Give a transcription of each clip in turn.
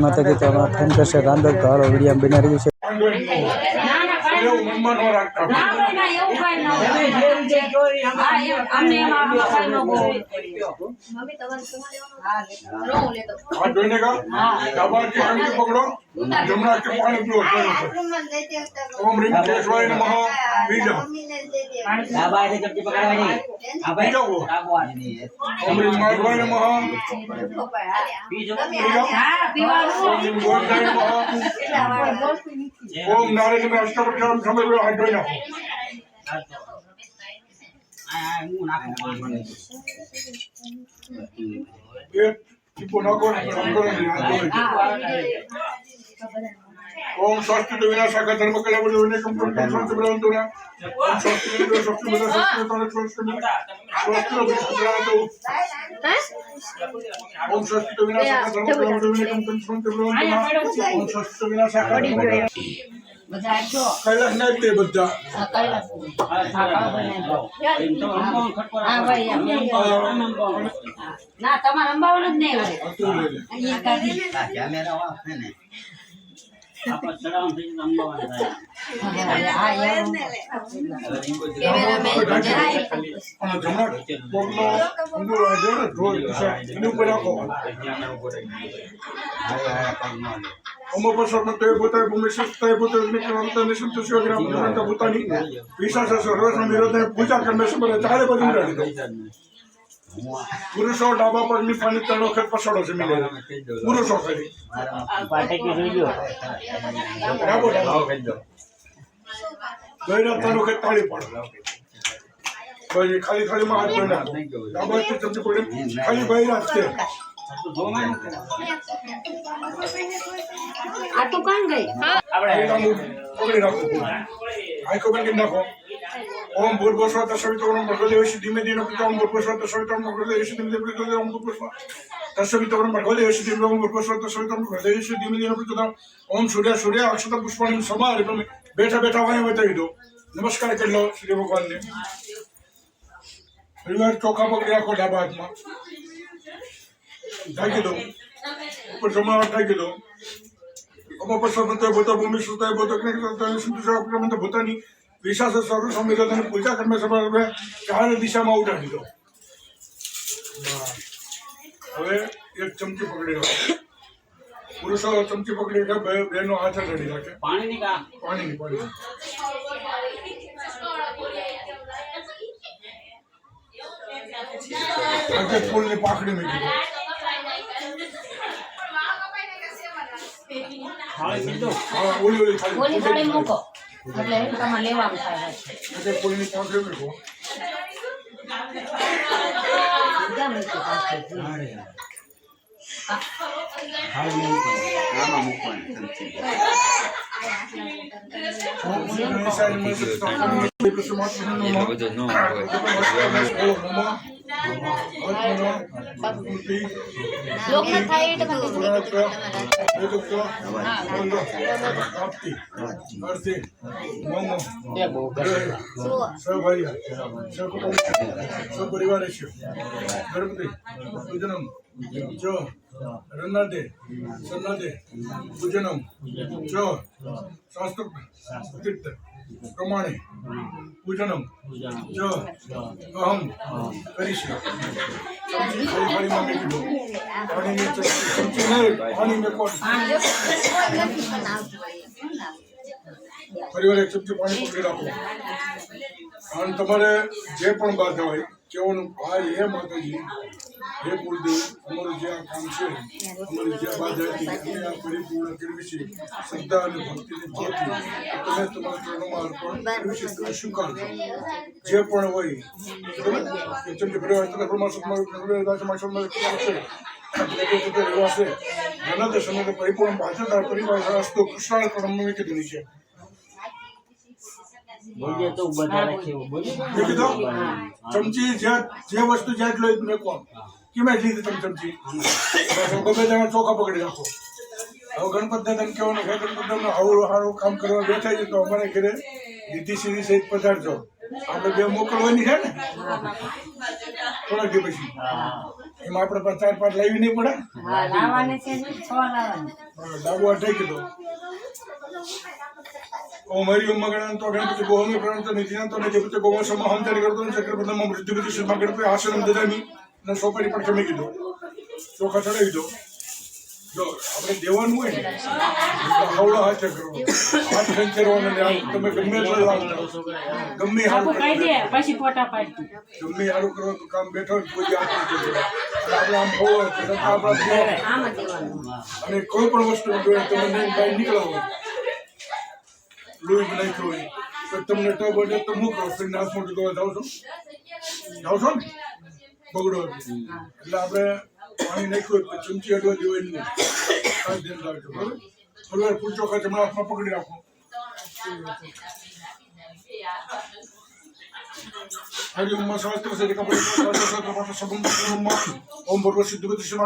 માતાજી તો ફોન કરશે. રાંધક તો વીડિયો બની છે. એવું મનમાં ન રાખતા ના એવું જોઈને કા? આંગળી પકડો. પાણી ઓમ રીમ કેશવાય નમઃ પી જાઓ ડાબા ચપટી પકડવાની આ ભાઈ ઓમ રીમ માધવાય નમઃ બીજો હા, પીવાનું. ઓમ રીમ નમઃ ઓમ નારાયણ અષ્ટપચારમ સમય હાથ ધોઈ નાખો. આ હું નાખું એક ટીપો નાખો ને શંકર ને હાથ ધોઈ ઓમ સ્વસ્તિ તો વિનાશક ધર્મ કલા બધું વિનય કંપન સ્વસ્તિ બળવંતો ના ઓમ સ્વસ્તિ વિનય સ્વસ્તિ બધા સ્વસ્તિ તને સ્વસ્તિ વિનય સ્વસ્તિ નો બળવંતો ઓમ સ્વસ્તિ તો વિનાશક ધર્મ કલા બધું સ્વસ્તિ બળવંતો ના તો બધા. કલાક. હા, ભાઈ. ના તમારે અંબાવાનું જ નહીં હોય. પૂજા કરમે સમરે ચારે દો પુરુષો ડાબા પગની પાણી ત્રણ વખત પસડો છે મિલે. પુરુષો ખાલી. ડાબો ડાબો. ગયરા ત્રણ વખત તાળી પાડો. પછી ખાલી માં હાથ નાખો. ડાબા ચમચી પડી ખાલી ભાઈ રાખશે આ તો કાં ગઈ. આપણે પકડી રાખો આંખો બંધ કરી નાખો ઓમ ભૂર્ભુસ્વ તસ્સવિતોરમ ભગવદેવશી ધીમે ધીમે પિતા ઓમ ભૂર્ભુસ્વ તસ્સવિતોરમ ભગવદેવશી ધીમે ધીમે પિતા ઓમ ભૂર્ભુસ્વ તસ્સવિતોરમ ભગવદેવશી ધીમે ઓમ ભૂર્ભુસ્વ તસ્સવિતોરમ ભગવદેવશી ધીમે ધીમે પિતા ઓમ સૂર્ય સૂર્ય અક્ષત પુષ્પાણી સમારે તમે બેઠા બેઠા વાય બતાવી દો નમસ્કાર કરી લો શ્રી ભગવાનને પરિવાર ચોખા પકડી રાખો ડાબા હાથમાં ઢાંકી દો ઉપર જમણા હાથ ઢાંકી દો અમો પસંદ ભૂત ભૂમિ સુતાય ભૂત સંતુષ ભૂતાની સમય સર્વ સંવિધાન પૂજા કર્મ સભા ચાર દિશામાં ઉડાડી દો. હવે એક ચમચી પકડી રાખો પુરુષો ચમચી પકડી રાખે બે બહેનો હાથ અડાડી રાખે. પાણીની કા? પાણી પાણી આજે ફૂલની પાખડી મૂકી દો હા ઓલી ઓલી ખાલી ઓલી ખાલી મૂકો. એટલે તમારે લેવાનું થાય પાછી? આમાં મૂકવાની લોકને થાય એટલે તમે પરિવાર ગણપતિ રન્નાદે સન્નાદે, પૂજનમ ચ શાસ્ત્ર તીર્થ પ્રમાણે, પૂજનમ ચ અહમ, કરીશ. દો પાણીની ચમચી ચમચી નહીં પાણી ફરી વાર એક ચમચી પાણી રાખો અને તમારે જે પણ બાધા હોય કેવાનું ભાઈ હે માતાજી હે કુલદેવ અમારું જે આ કામ છે, અમારી જે બાધા હતી આ પરિપૂર્ણ કરવી છે, શ્રદ્ધા અને ભક્તિની ભાવથી તમે તમારા ચરણોમાં અર્પણ વિશેષ તમે સ્વીકારજો જે પણ હોય, બરાબર? જેમ કે ફરી વાર તમે પ્રમાણ છે રહેવાશે જનત સમય પરિપૂર્ણ પાછળ પરિવાર રસ્તો કીધું છે બોલજે તો બધા રાખે બોલજે મેં કીધું ચમચી જે જે વસ્તુ જ્યાં એટલો જ મેકો કેમ. લીધી તમે ચમચી? ગમે તેમાં ચોખા પકડી રાખો. હવે ગણપત દાદા કહેવાનું હે ગણપત દાદા આવું સારું કામ કરવા બેઠા છે તો અમારે ઘરે દીધી સીધી સહિત પધારજો. આપણે બે મોકલવાની છે ને? થોડાક દિવસ પછી. એમાં આપણે પણ ચાર પાંચ લાવી નહીં પડે? હા લાવવાની છે ને છ લાવવાની. ડાબો હાથ ઢાંકી ઓમ હરિ ઓમ ગણાન તો ગણપતિ ગોહમે પ્રાણતો નિધિયાંતો ને જપતે ગોવા સમા હંતારી કરતો ને સોપારી પર ખમી કીધો ચોખા ચડાવી દો જો આપણે દેવાનું હોય ને તો હવળા હાથે કરવો. હાથ ખેંચરવાનો ને તમે ગમે એટલા લાવતા ગમે હારું પછી ફોટા પાડતી ગમે હારું કરો કામ બેઠો કોઈ હાથ નથી. આપણે આમ આપણે અને કોઈ પણ વસ્તુ તમે લઈને બહાર નીકળો. હોય લોહી નાખ્યું હોય તો તમને ટબ અડે તો હું ફરીને હાથ મોટું ધોવા જાઉં છો. જાઉં છો ને? બગડો એટલે એટલે આપણે પાણી નાખ્યું હોય ચમચી અડવા દેવાય નહીં. ખાસ ધ્યાન રાખજો, બરાબર? થોડી વાર પૂછો ખાતે મારા હાથમાં પકડી રાખો. સે કપડે સહસ્ત્ર સહસ્ત્ર પાઠ સબમ ઓમ ઓમ ભગવત સિદ્ધ બુદ્ધ શ્રી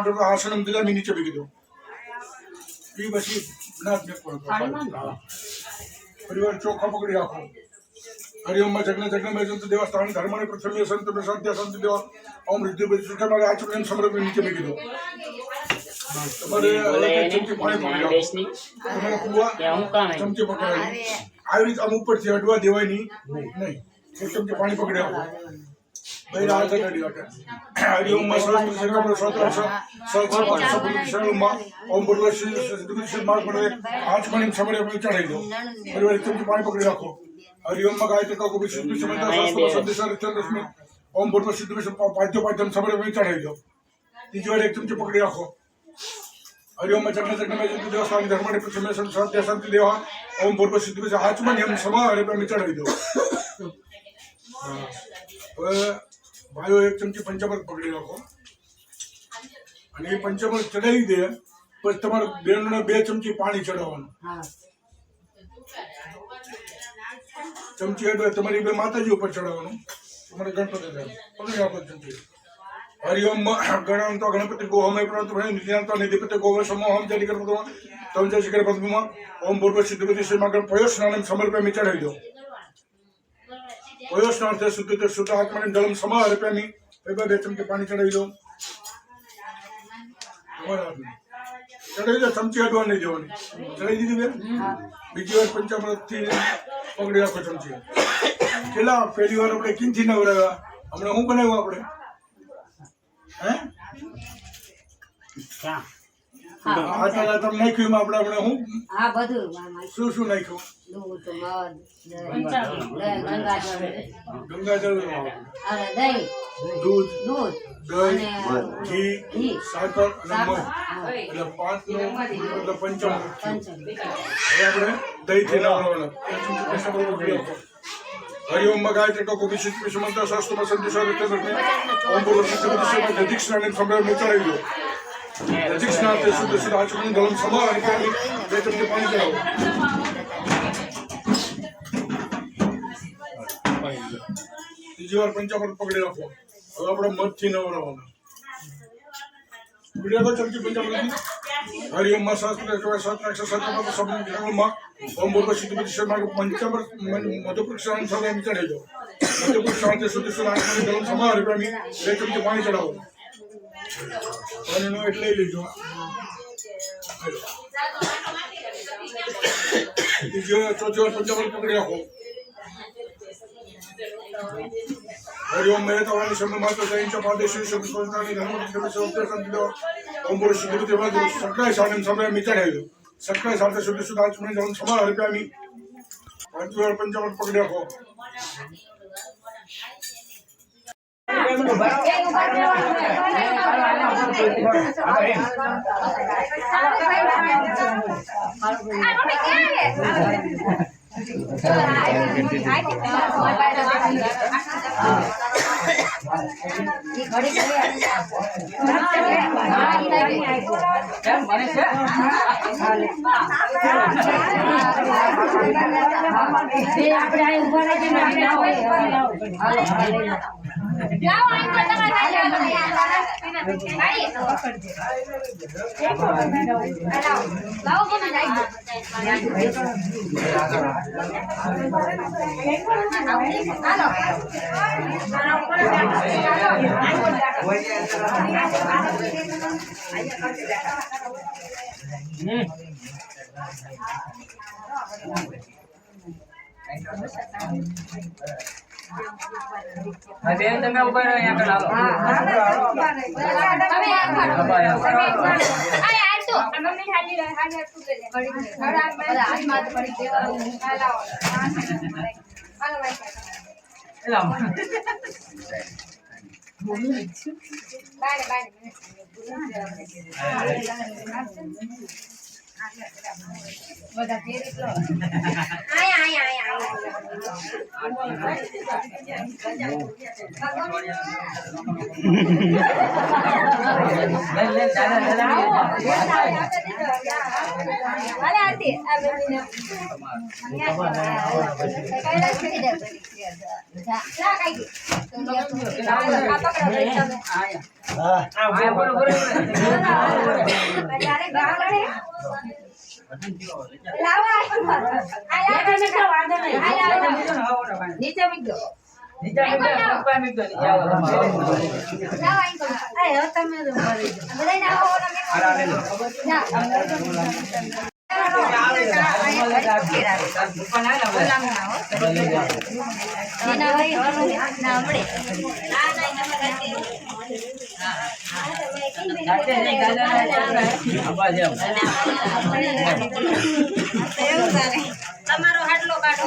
મી પરિવાર ચોખ્ખા પકડી રાખો. હરિ ઓમ જગ્ન જગ્ન મેં જંતુ દેવસ્થાન ધર્મને પ્રથમ સંત પ્રસાદ્ય સંત દેવા. ઓમ રિદ્ધિ બધી સુઠે મારે આ ચૂંટણી સમર્પ નીચે બી દો તમારે ચમચી પાણી રાખો. તમારે કુવા ચમચી પકડાવી. આવી રીતે આમ ઉપરથી અડવા દેવાય નહીં. નહીં. એક ચમચી પાણી પકડી આપો ભાઈ રાહ છે ગાડી વાટે હરિ ઓમમાં સરસ શ્રી રામ સહસ્ત્ર સહસ્ત્ર પાઠ સબમ શરણમાં ઓમ ભગવત શ્રી સિદ્ધ માર્ગ મને આંચ પાણી સમરે ચડાવી દો પરિવાર ચમચી પાણી પકડી રાખો હરિ માં ગાયત્રી કા કુબી સિદ્ધ સમય શાસ્ત્ર સંદેશા રચન ઓમ ભગવત સિદ્ધ પાદ્ય પાદ્યમ સમરે ચડાવી દો ત્રીજી વાર એક ચમચી પકડી રાખો જગ્ન જગ્ન મેં જંતુ દેવસ્થાન ધર્મને પ્રથમ સંત સંત દેવા ઓમ ભૂર્વ સિદ્ધ વિશે આચમન એમ સમા હરે અમે ચડાવી દો હા. ભાઈઓ એક ચમચી પંચામૃત પકડી રાખો અને એ પંચામૃત ચડાવી દે, પછી તમારે બેનને બે ચમચી પાણી ચડાવવાનું. ચમચી એટલે તમારી બે માતાજી ઉપર ચડાવવાનું. તમારે ગણપતિ પકડી રાખો ચમચી. હરિઓમ ગણાન તો ગણપતિ ગો હમે તો નિધિપતિ ગો સમોહમ જરી કરતો તમ જય શિખર પદ્મમાં. ઓમ પૂર્વ સિદ્ધપતિ શ્રી પ્રયોગ સ્નાન સમર્પે ચડાવી દો. તે શુદ્ધ શુદ્ધ આત્માને જલમ સમા અર્પ્યામિ એ બે ચમચી પાણી ચડાવી દો. તમારા હાથમાં. ચડાવી દો, ચમચી અડવા નહીં જવાની ચડાવી દીધી બેન? બીજી વાર પંચામૃતથી પકડી રાખો ચમચી. કેટલા પહેલી વાર આપણે કિંચી નવરાવ્યા? હમણાં હું બનાવ્યું આપણે? હે? આટલા તમે નાખ્યું આપણે આપણે હું? હા બધું શું શું નાખ્યું? દૂધ મધ દહીં ગંગાજળ. ગંગાજળ. હવે દહીં. દૂધ દૂધ. દહીં ઘી સાકર અને મધ. એટલે પાંચનું એટલે. પંચમ આપણે દહીંથી નવરાવવાના એક ચમચી પૈસા બરોબર કરી આપો. હરિ ઓમ ગાયત્રી ટકો વિશિષ્ટ વિષમંત્ર શાસ્ત્રમાં સંદેશા રીતે ઓમ બોલો સિદ્ધ વિષયમાં જધિક સ્નાન સંગ્રહ ચડાવી દો જધિક સ્નાન તે શુદ્ધ શુદ્ધ આચરણ ધર્મ સમા અને પાણી બે ચમચી પાણી ચડાવો ત્રીજી વાર પંચામૃત પકડી રાખો હવે આપણે મધથી નવરાવવાના પકડી રાખો ચમચી પંચામૃત હરિ ઓમમાં શાસ્ત્ર કહેવાય સાત એકસો સત્તર સબન ગ્રહમાં ઓમ બોલો સિદ્ધ બુદ્ધ શર્મા પંચામૃત મધુપૃક્ષાન સૌ એમ ચડાવી દો મધુપૃક્ષાન તે શુદ્ધ શુદ્ધ આત્માની ગરમ સમા હરિપ્રામી બે ચમચી પાણી ચડાવો પાણીનો એટલે લઈ લીધો ત્રીજી વાર જો વાર પંચામૃત પકડી રાખો. હરિ ઓમ મહેતાવાણી શબ્દ માત્ર જૈન ચપાદેશી શબ્દ સ્વરૂપની ધર્મ શબ્દ શબ્દ સંતો શુદ્ધ રીતે વાદ સકળાય સાને સમય મિચાઈ આવ્યો સકળાય સાથે શુદ્ધ શુદ્ધ આચમણી ધર્મ સમા હરિપ્યામી પાંચ વાર પંચામૃત પકડી રાખો. ઈ ઘડી ઘડી બે આપણે આ ઊભા રાખીને આપણે આવો, આવો, આવો. હાલો, હાલો. બેન તમે અહીંયા આગળ આવો એટલે આમ. આયા, બોલો, બોલો, બોલો. નીચે નીચે આવો, તમે તમારો હાટલો કાઢો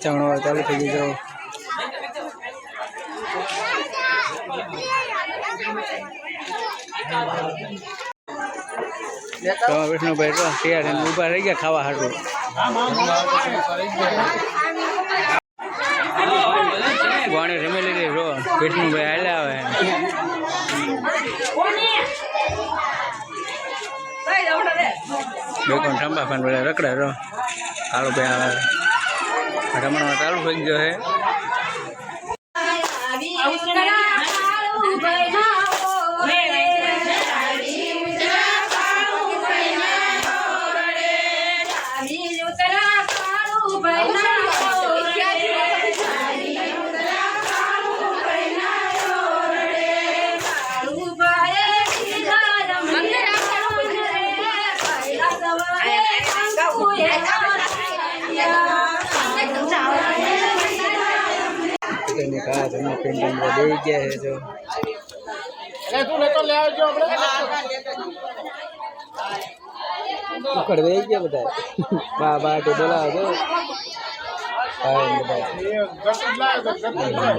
ચણવા ચાલુ થઈ ગયો તો વિષ્ણુભાઈ તો તૈયાર ઊભા રહી ગયા ખાવા હાટું. ગોણી રમી લીધી રો વિષ્ણુભાઈ હાલ્યા આવે બેકોન ઠંબા ફાન બધા રખડે રો કાળો ભાઈ આવે રમણમાં ચાલુ થઈ ગયો છે કા તમે પેન્ટિંગ દઈ ગયા છે જો. ઉકળ દઈ ગયા બધા. બા બા તો બોલાવો છો. બધા